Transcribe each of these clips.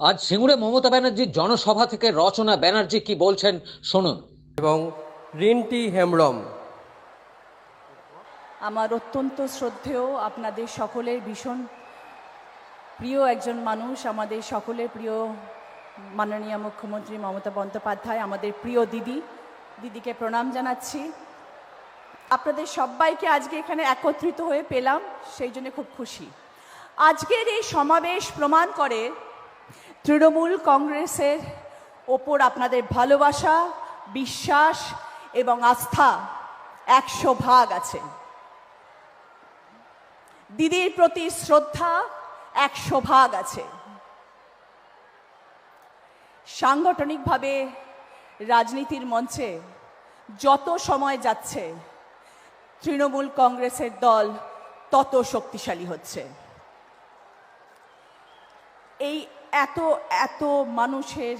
আজ সিঙ্গুরে মমতা ব্যানার্জির জনসভা থেকে রচনা ব্যানার্জি কি বলছেন শুনুন। এবং রিন্টি হেমব্রম। আমার অত্যন্ত শ্রদ্ধেয় আপনাদের সকলের ভীষণ প্রিয় একজন মানুষ আমাদের সকলের প্রিয় মাননীয় মুখ্যমন্ত্রী মমতা বন্দ্যোপাধ্যায় আমাদের প্রিয় দিদি। দিদিকে প্রণাম জানাচ্ছি। আপনাদের সবাইকে আজকে এখানে একত্রিত হয়ে পেলাম সেই জন্য খুব খুশি। আজকের এই সমাবেশ প্রমাণ করে তৃণমূল কংগ্রেসের ওপর আপনাদের ভালোবাসা, বিশ্বাস এবং আস্থা একশো ভাগ আছে। দিদির প্রতি শ্রদ্ধা একশো ভাগ আছে। সাংগঠনিকভাবে রাজনীতির মঞ্চে যত সময় যাচ্ছে, তৃণমূল কংগ্রেসের দল তত শক্তিশালী হচ্ছে। এই এত এত মানুষের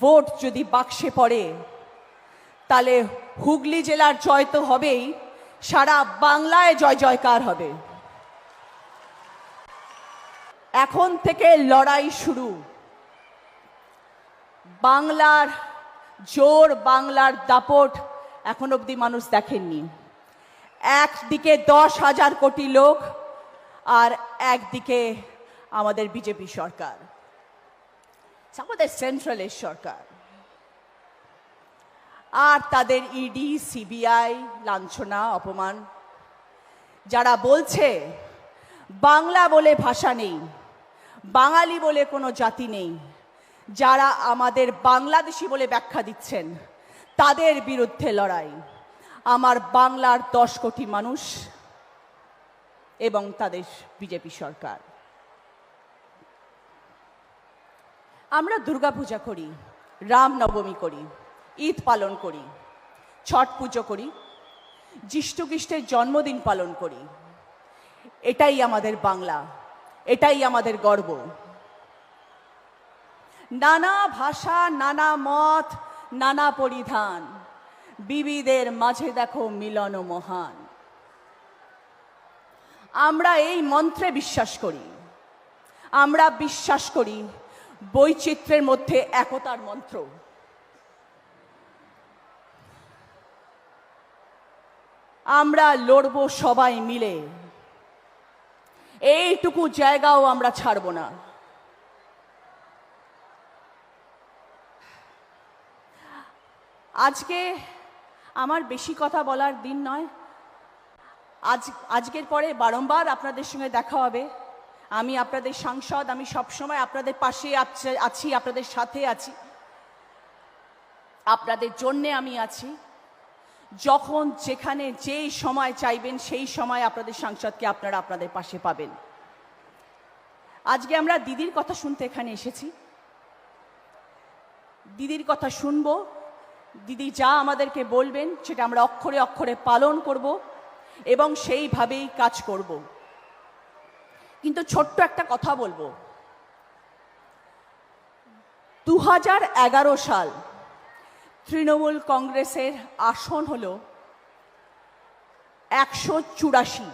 ভোট যদি বাক্সে পড়ে, তাহলে হুগলি জেলার জয় তো হবেই, সারা বাংলায় জয় জয়কার হবে। এখন থেকে লড়াই শুরু। বাংলার জোর, বাংলার দাপট এখন অবধি মানুষ দেখেননি। একদিকে দশ হাজার কোটি লোক আর একদিকে আমাদের বিজেপি সরকার, আমাদের সেন্ট্রালের সরকার, আর তাদের ইডি সিবিআই লাঞ্ছনা, অপমান, যারা বলছে বাংলা বলে ভাষা নেই, বাঙালি বলে কোনো জাতি নেই, যারা আমাদের বাংলাদেশি বলে ব্যাখ্যা দিচ্ছেন, তাদের বিরুদ্ধে লড়াই। আমার বাংলার দশ কোটি মানুষ এবং তাদের বিজেপি সরকার। আমরা দুর্গাপূজা করি রামনবমী করি, ঈদ পালন করি, ছট পুজো করি যিষ্টুখ্রিস্টের জন্মদিন পালন করি। এটাই আমাদের বাংলা, এটাই আমাদের গর্ব। নানা ভাষা, নানা মত, নানা পরিধান, বিবিদের মাঝে দেখো মিলন মহান। আমরা এই মন্ত্রে বিশ্বাস করি, আমরা বিশ্বাস করি বৈচিত্র্যের মধ্যে একতার মন্ত্র। আমরা লড়ব সবাই মিলে। এইটুকু জায়গাও আমরা ছাড়ব না। আজকে আমার বেশি কথা বলার দিন নয়। আজ, আজকের পরে বারংবার আপনাদের সঙ্গে দেখা হবে। আমি আপনাদের সাংসদ, আমি সবসময় আপনাদের পাশে আছি- আপনাদের সাথে আছি। আপনাদের জন্যে আমি আছি। যখন যেখানে যেই সময় চাইবেন, সেই সময় আপনাদের সাংসদকে আপনারা আপনাদের পাশে পাবেন। আজকে আমরা দিদির কথা শুনতে এখানে এসেছি। দিদির কথা শুনব। দিদি যা আমাদেরকে বলবেন, সেটা আমরা অক্ষরে অক্ষরে পালন করব এবং সেইভাবেই কাজ করব। কিন্তু ছোট্ট একটা কথা বলব। দু হাজার এগারো সাল তৃণমূল কংগ্রেসের আসন হল একশো চুরাশি।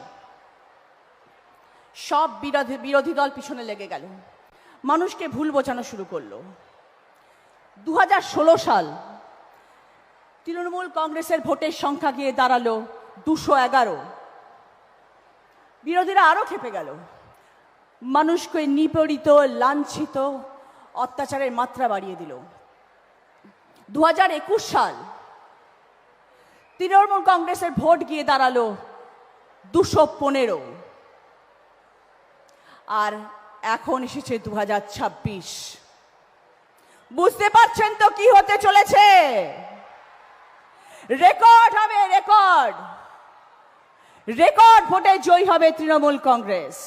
সব বিরোধী বিরোধী দল পিছনে লেগে গেল। মানুষকে ভুল বোঝানো শুরু করল। দু হাজার ষোলো সাল তৃণমূল কংগ্রেসের ভোটের সংখ্যা গিয়ে দাঁড়াল দুশো এগারো। বিরোধীরা আরও খেপে গেল। মানুষকে নিপীড়িত, লাঞ্ছিত অত্যাচারের মাত্রা বাড়িয়ে দিল। দু একুশ সাল তৃণমূল কংগ্রেসের ভোট গিয়ে দাঁড়াল দুশো পনেরো। আর এখন এসেছে দু হাজার ছাব্বিশ। বুঝতে পারছেন তো কি হতে চলেছে? রেকর্ড হবে, রেকর্ড। রেকর্ড ভোটে জয়ী হবে তৃণমূল কংগ্রেস।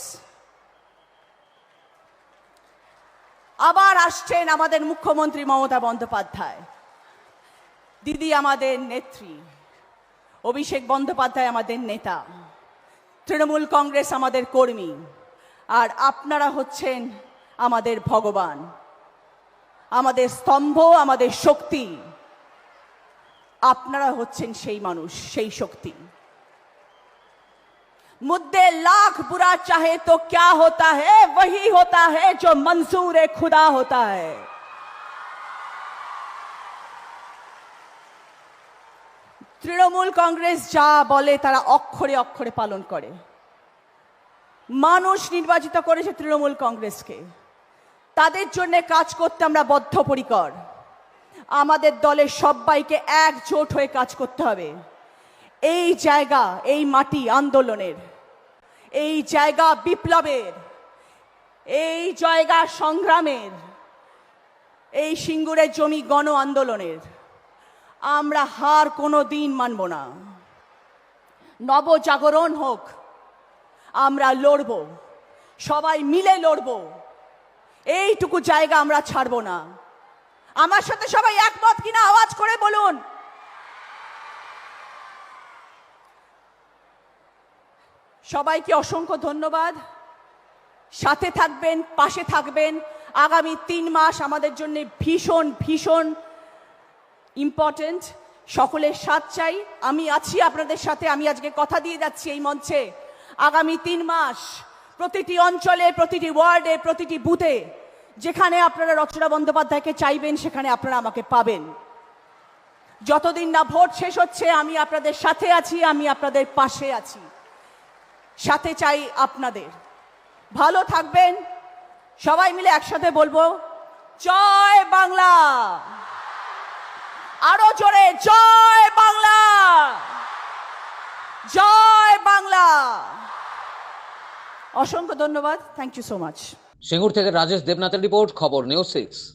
আবার আসছেন আমাদের মুখ্যমন্ত্রী মমতা বন্দ্যোপাধ্যায়। দিদি আমাদের নেত্রী, অভিষেক বন্দ্যোপাধ্যায় আমাদের নেতা, তৃণমূল কংগ্রেস আমাদের কর্মী, আর আপনারা হচ্ছেন আমাদের ভগবান। আমাদের স্তম্ভ, আমাদের শক্তি। আপনারা হচ্ছেন সেই মানুষ, সেই শক্তি। मुद्दे लाख बुरा चाहे तो क्या होता है वही होता है जो मंसूर खुदा होता है তৃণমূল কংগ্রেস যা বলে তারা অক্ষরে অক্ষরে পালন করে মানুষ নির্বাচিত করেছে তৃণমূল কংগ্রেসকে তাদের জন্য কাজ করতে আমরা বদ্ধপরিকর আমাদের দলের সবাইকে একজোট হয়ে কাজ করতে হবে এই জায়গা, এই মাটি আন্দোলনের, এই জায়গা বিপ্লবের, এই জায়গা সংগ্রামের, এই সিঙ্গুরের জমি গণ আন্দোলনের, আমরা হার কোনো দিন মানব না। নবজাগরণ হোক, আমরা লড়ব, সবাই মিলে লড়ব, এইটুকু জায়গা আমরা ছাড়ব না। আমার সাথে সবাই একমত কিনা আওয়াজ করে বলুন। সবাইকে অসংখ্য ধন্যবাদ। সাথে থাকবেন, পাশে থাকবেন। আগামী তিন মাস আমাদের জন্য ভীষণ ভীষণ ইম্পর্ট্যান্ট সকলের সাথ চাই। আমি আছি আপনাদের সাথে। আমি আজকে কথা দিয়ে যাচ্ছি এই মঞ্চে। আগামী তিন মাস প্রতিটি অঞ্চলে, প্রতিটি ওয়ার্ডে, প্রতিটি বুথে, যেখানে আপনারা রচনা বন্দ্যোপাধ্যায়কে চাইবেন, সেখানে আপনারা আমাকে পাবেন। যতদিন না ভোট শেষ হচ্ছে, আমি আপনাদের সাথে আছি, আমি আপনাদের পাশে আছি। সাথে চাই আপনাদের। ভালো থাকবেন। সবাই মিলে একসাথে বলব, জয় বাংলা। আরও জোরে, জয় বাংলা। জয় বাংলা। অসংখ্য ধন্যবাদ। Thank you so much Singur থেকে রাজেশ দেবনাথের রিপোর্ট, খবর নিউজ সিক্স।